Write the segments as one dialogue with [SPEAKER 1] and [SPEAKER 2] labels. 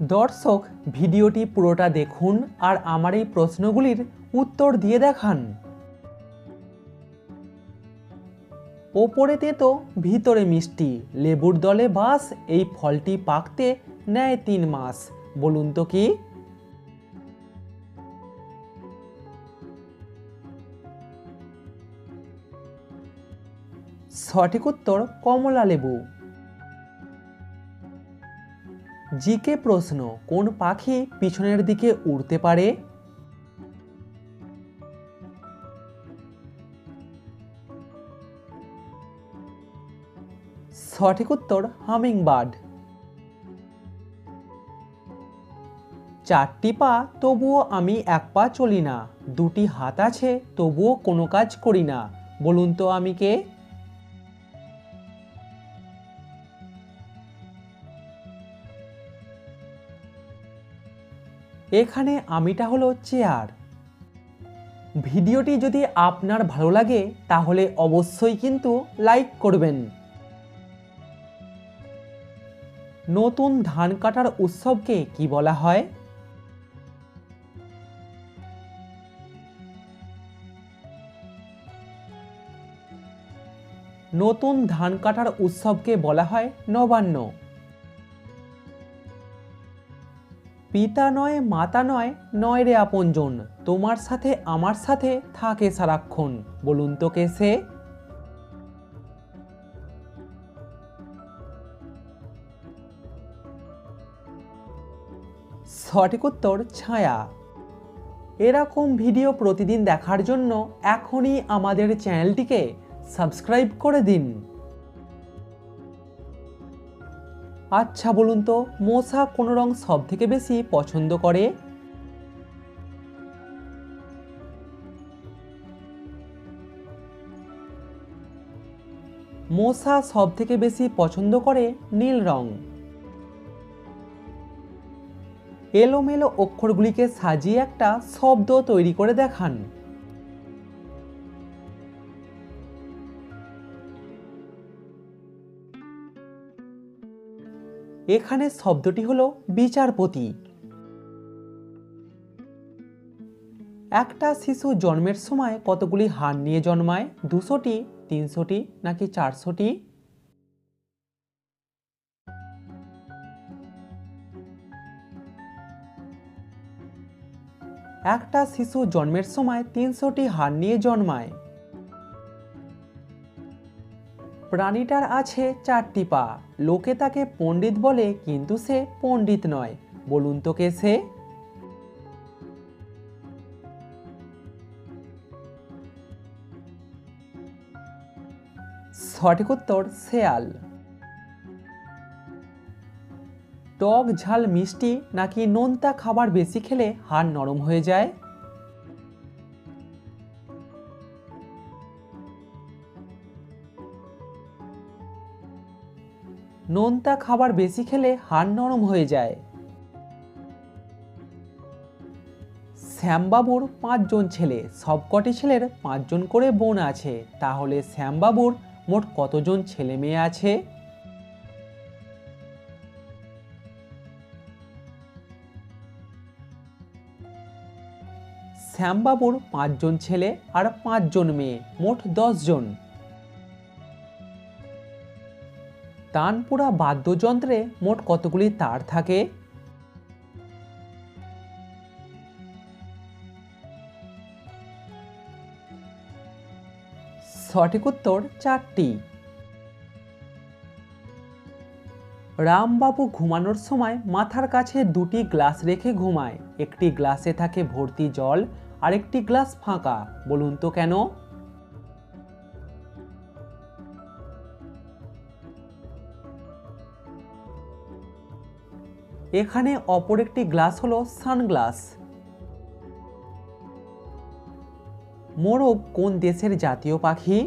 [SPEAKER 1] দর্শক, ভিডিওটি পুরোটা দেখুন আর আমার এই প্রশ্নগুলির উত্তর দিয়ে দেখান। ওপরে তেতো ভিতরে মিষ্টি, লেবুর দলে বাস, এই ফলটি পাকতে নেয় তিন মাস। বলুন তো কি? সঠিক উত্তর কমলা লেবু। জিকে প্রশ্ন, কোন পাখি পিছনের দিকে উড়তে পারে? সঠিক উত্তর হামিং বার্ড চারটি পা, তবুও আমি এক পা চলি না। দুটি হাত আছে, তবুও কোনো কাজ করি না। বলুন তো আমি কে? এখানে আমিটা হলো চেয়ার ভিডিওটি যদি আপনার ভালো লাগে, তাহলে অবশ্যই কিন্তু লাইক করবেন। নতুন ধান কাটার উৎসবকে কি বলা হয়? নতুন ধান কাটার উৎসবকে বলা হয় নবান্ন। পিতা নয়, মাতা নয় নয় রে আপনজন তোমার সাথে আমার সাথে থাকে সারাক্ষণ। বলুন তো কে সে? সঠিক উত্তর, ছায়া। এরকম ভিডিও প্রতিদিন দেখার জন্য এখনই আমাদের চ্যানেলটিকে সাবস্ক্রাইব করে দিন। আচ্ছা বলুন তো মশা কোন রং সব থেকে বেশি পছন্দ করে? মশা সব থেকে বেশি পছন্দ করে নীল রং। এলোমেলো অক্ষরগুলিকে সাজিয়ে একটা শব্দ তৈরি করে দেখান। এখানে শব্দটি হলো বিচারপতি। একটা শিশু জন্মের সময় কতগুলি হাড় নিয়ে জন্মায়? দুশোটি, তিনশোটি, নাকি চারশোটি? একটা শিশু জন্মের সময় তিনশোটি হাড় নিয়ে জন্মায়। প্রাণীটার আছে চারটি পা। লোকে তাকে পণ্ডিত বলে, কিন্তু সে পণ্ডিত নয়। বলুন তো কে সে? সঠিক উত্তর, শেয়াল। টক ঝাল মিষ্টি নাকি নোনতা খাবার বেশি খেলে হাড় নরম হয়ে যায়? নোনতা খাবার বেশি খেলে হাড় নরম হয়ে যায়। শ্যামবাবুর পাঁচজন ছেলে। সবকটি ছেলের পাঁচজন করে বোন আছে। তাহলে শ্যামবাবুর মোট কতজন ছেলে মেয়ে আছে? শ্যামবাবুর পাঁচজন ছেলে আর পাঁচজন মেয়ে। মোট জন তানপুরা বাদ্যযন্ত্রে মোট কতগুলি তার থাকে? সঠিক উত্তর চারটি। রামবাবু ঘুমানোর সময় মাথার কাছে দুটি গ্লাস রেখে ঘুমায়। একটি গ্লাসে থাকে ভর্তি জল আর একটি গ্লাস ফাঁকা। বলুন তো কেন? এখানে অপর একটি গ্লাস হলো সানগ্লাস। মোরগ কোন দেশের জাতীয় পাখি?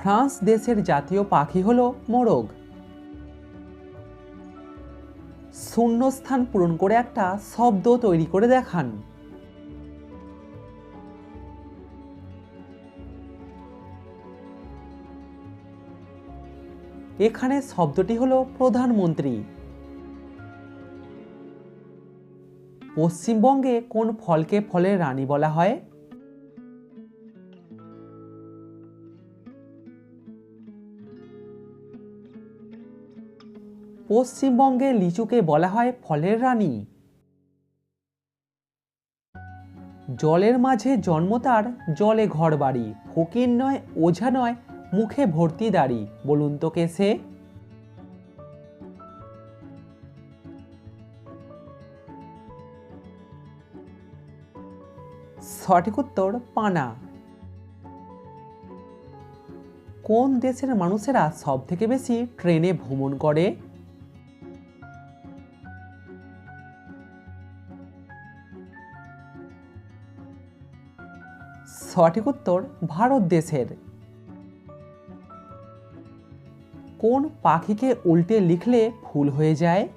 [SPEAKER 1] ফ্রান্স দেশের জাতীয় পাখি হলো মোরগ। শূন্যস্থান পূরণ করে একটা শব্দ তৈরি করে দেখান। এখানে শব্দটি হলো প্রধানমন্ত্রী। পশ্চিমবঙ্গে কোন ফলকে ফলের রানী বলা হয়? পশ্চিমবঙ্গে লিচুকে বলা হয় ফলের রানী। জলের মাঝে জন্ম তার, জলে ঘর বাড়ি ফকির নয়, ওঝা নয় মুখে ভর্তি দাড়ি, বলুন তো কে সে? সঠিক উত্তর, পানা। কোন দেশের মানুষেরা সব থেকে বেশি ট্রেনে ভ্রমণ করে? সঠিক উত্তর, ভারত দেশের। কোন পাখিকে উল্টে লিখলে ফুল হয়ে যায়?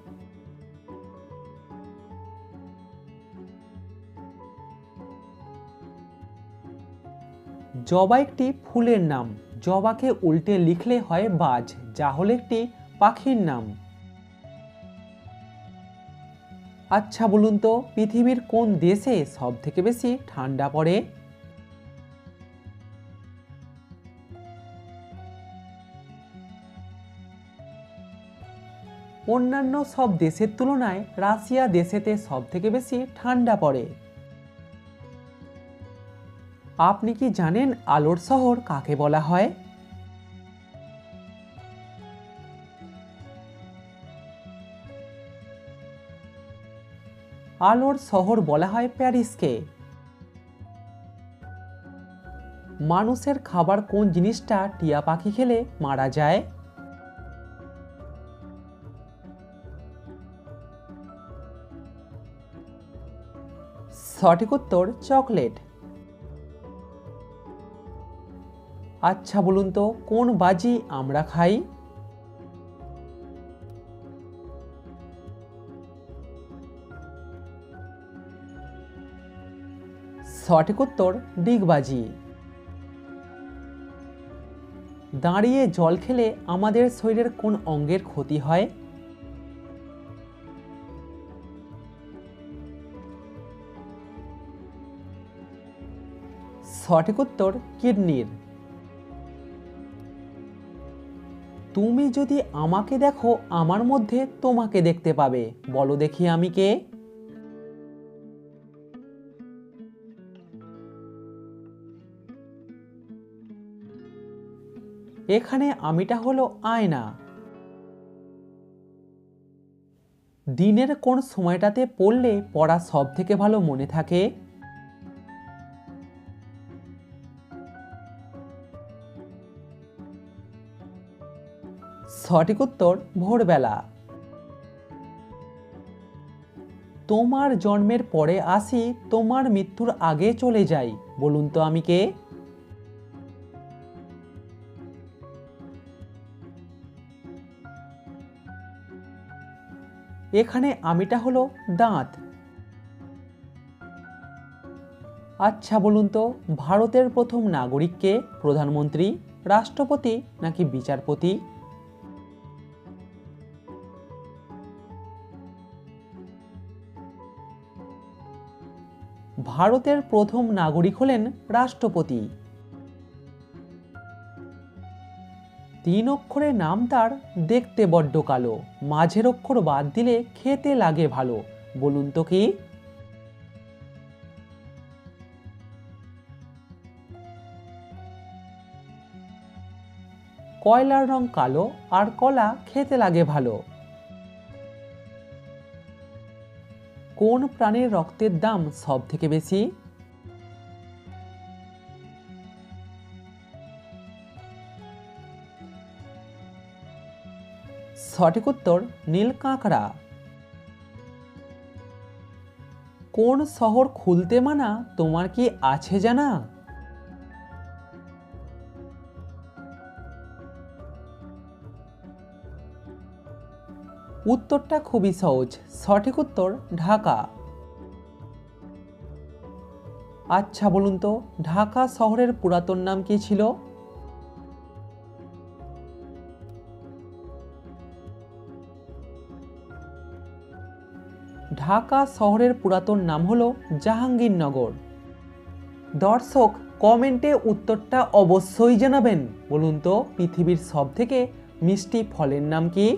[SPEAKER 1] জবা একটি ফুলের নাম। জবাকে উল্টে লিখলে হয় বাজ, যা হলো একটি পাখির নাম। আচ্ছা বলুন তো, পৃথিবীর কোন দেশে সব থেকে বেশি ঠান্ডা পড়ে? অন্যান্য সব দেশের তুলনায় রাশিয়া দেশেতে সব থেকে বেশি ঠান্ডা পড়ে। আপনি কি জানেন আলোর শহর কাকে বলা হয়? আলোর শহর বলা হয় প্যারিসকে। মানুষের খাবার কোন জিনিসটা টিয়া পাখি খেলে মারা যায়? সঠিক উত্তর চকলেট। আচ্ছা বলুন তো, কোন বাজি আমরা খাই? সঠিক উত্তর ডিগবাজি দাঁড়িয়ে জল খেলে আমাদের শরীরের কোন অঙ্গের ক্ষতি হয়? সঠিক উত্তর কিডনির। তুমি যদি আমাকে দেখো, আমার মধ্যে তোমাকে দেখতে পাবে। বলো দেখি আমি কে। এখানে আমিটা হলো আয়না। দিনের কোন সময়টাতে পড়লে পড়া সব থেকে ভালো মনে থাকে? সঠিক উত্তর ভোরবেলা। তোমার জন্মের পরে আসি, তোমার মৃত্যুর আগে চলে যাই, বলুন তো আমি কে? এখানে আমিটা হলো দাঁত। আচ্ছা বলুন তো, ভারতের প্রথম নাগরিককে প্রধানমন্ত্রী, রাষ্ট্রপতি নাকি বিচারপতি? ভারতের প্রথম নাগরিক হলেন রাষ্ট্রপতি। তিন অক্ষরের নাম তার দেখতে বড্ড কালো। মাঝের অক্ষর বাদ দিলে খেতে লাগে ভালো। বলুন তো কি? কয়লার রং কালো আর কলা খেতে লাগে ভালো। কোন প্রাণীর রক্তের দাম সব থেকে বেশি? সঠিক উত্তর নীল কাঁকড়া কোন শহর খুলতে মানা, তোমার কি আছে জানা? উত্তরটা খুবই সহজ। সঠিক উত্তর, ঢাকা। আচ্ছা বলুন তো, ঢাকা শহরের পুরাতন নাম কি ছিল? ঢাকা শহরের পুরাতন নাম হলো জাহাঙ্গীরনগর। দর্শক, কমেন্টে উত্তরটা অবশ্যই জানাবেন। বলুন তো, পৃথিবীর সবথেকে মিষ্টি ফলের নাম কি?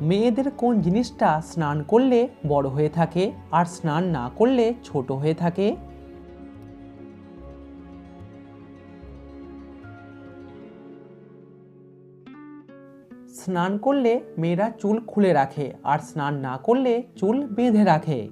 [SPEAKER 1] মেয়েদের কোন জিনিসটা স্নান করলে বড় হয়ে থাকে আর স্নান না করলে ছোট হয়ে থাকে? স্নান করলে মেয়েরা চুল খুলে রাখে আর স্নান না করলে চুল বেঁধে রাখে।